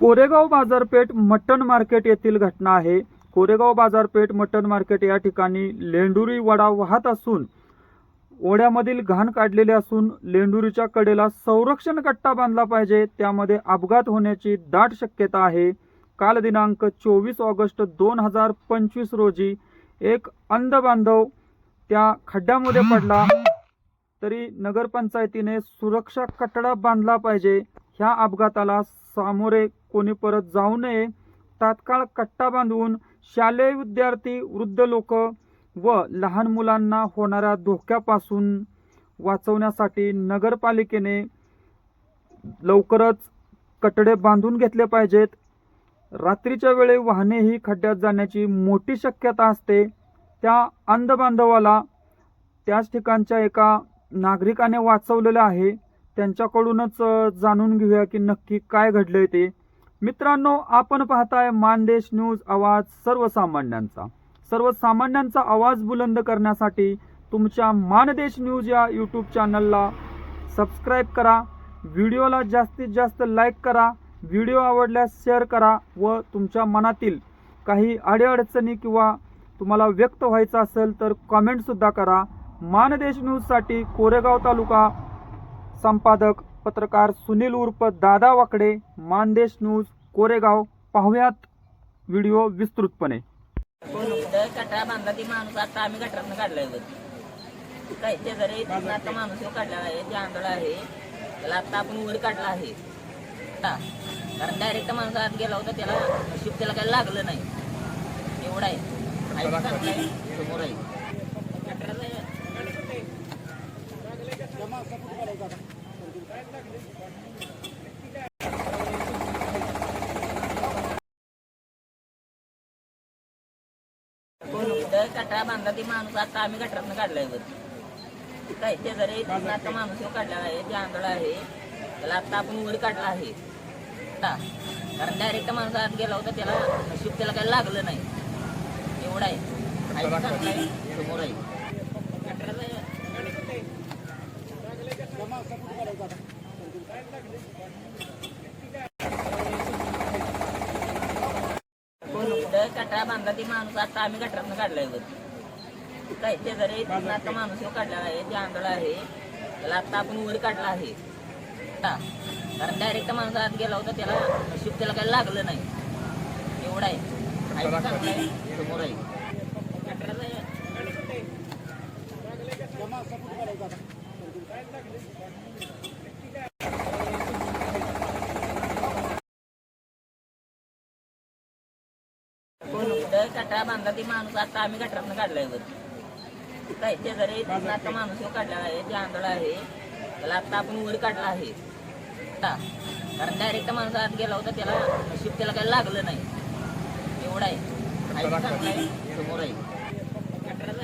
कोरेगाव बाजारपेठ मटण मार्केट येथील घटना आहे. कोरेगाव बाजारपेठ मटण मार्केट या ठिकाणी लेंडुरी वडा वाहत असून ओढ्यामधील घाण काढलेले असून लेंडुरीच्या कडेला संरक्षण कट्टा बांधला पाहिजे. त्यामध्ये अपघात होण्याची दाट शक्यता आहे. काल दिनांक चोवीस ऑगस्ट दोन हजार पंचवीस रोजी एक अंध बांधव त्या खड्ड्यामध्ये पडला. तरी नगरपंचायतीने सुरक्षा कटडा बांधला पाहिजे. ह्या अपघाताला सामोरे कोणी परत जाऊ नये तात्काळ कट्टा बांधून शालेय विद्यार्थी वृद्ध लोक व लहान मुलांना होणाऱ्या धोक्यापासून वाचवण्यासाठी नगरपालिकेने लवकरच कटडे बांधून घेतले पाहिजेत. रात्रीच्या वेळी वाहने ही खड्ड्यात जाण्याची मोठी शक्यता असते. त्या अंधबांधवाला त्याच ठिकाणच्या एका नागरिकाने वाचवलेलं आहे. त्यांच्याकडूनच जाणून घेऊया की नक्की काय घडलंय ते. मित्रांनो आपण पाहताय मानदेश न्यूज आवाज सर्वसामान्यांचा. सर्वसामान्यांचा आवाज बुलंद करण्यासाठी तुमच्या मानदेश न्यूज या यूट्यूब चॅनलला सबस्क्राईब करा. व्हिडिओला जास्तीत जास्त लाईक करा. व्हिडिओ आवडल्यास शेअर करा व तुमच्या मनातील काही अडीअडचणी किंवा तुम्हाला व्यक्त व्हायचं असेल तर कॉमेंटसुद्धा करा. मानदेश न्यूजसाठी कोरेगाव तालुका संपादक पत्रकार सुनील उर्फ दादा वाकडे मानदेश न्यूज कोरेगाव. पाहुयात व्हिडिओ विस्तृतपणे. कटरा बांधला ती माणूस आता आम्ही गटरातनं काढलाय काय ते जरी तिथून आता माणूस काढला आहे ते आंधळा आहे. त्याला आता आपण वर काढला आहे. कारण डायरेक्ट माणूस आत गेला होता त्याला नशीब त्याला काही लागलं नाही. एवढं आहे? समोर आहे गटराचं कटरा बांधला ती माणूस आता आम्ही गटरातनं काढलाय वर काय ते जरी तिथून आता माणूस काढला आहे ते आंधळा आहे. त्याला आता आपण वर काढला आहे. कारण डायरेक्ट माणूस आत गेला होता त्याला नशीब त्याला काही लागलं नाही. एवढं आहे? समोर आहे. गटराचं कटरा बांधला ती माणूस आता आम्ही गटरातनं काढलाय वर काय ते आता माणूस काढला आहे ते आंधळ आहे. त्याला आता आपण उघड काढला आहे. कारण डायरेक्ट माणूस आत गेला होता त्याला शिफ्ट त्याला काही लागलं नाही. एवढं आहे. समोर आहे. गटराचं कोण कटरा बांधला ती माणूस आता आम्ही गटरातनं काढलाय वर काय ते आता माणूस काढला आहे ते आहे. त्याला आता आपण वर काढला आहे. कारण डायरेक्ट माणूस आत गेला होता त्याला शिफ्ट त्याला काही लागलं नाही. एवढं आहे. चांगलं आहे? समोर आहे. गटराचं